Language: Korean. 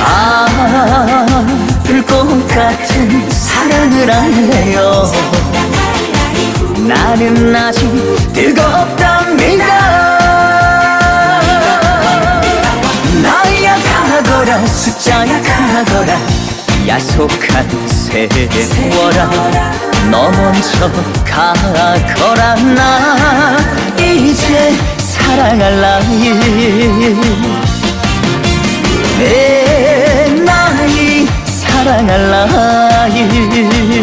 아 불꽃 같은 사랑을 할래요. 나는 아직 뜨겁답니다. 나약하거라 숫자 약하거라. 야속한 세월아 너 먼저 가거라 나. 이제 사랑할 나이 내 나이 사랑할 나이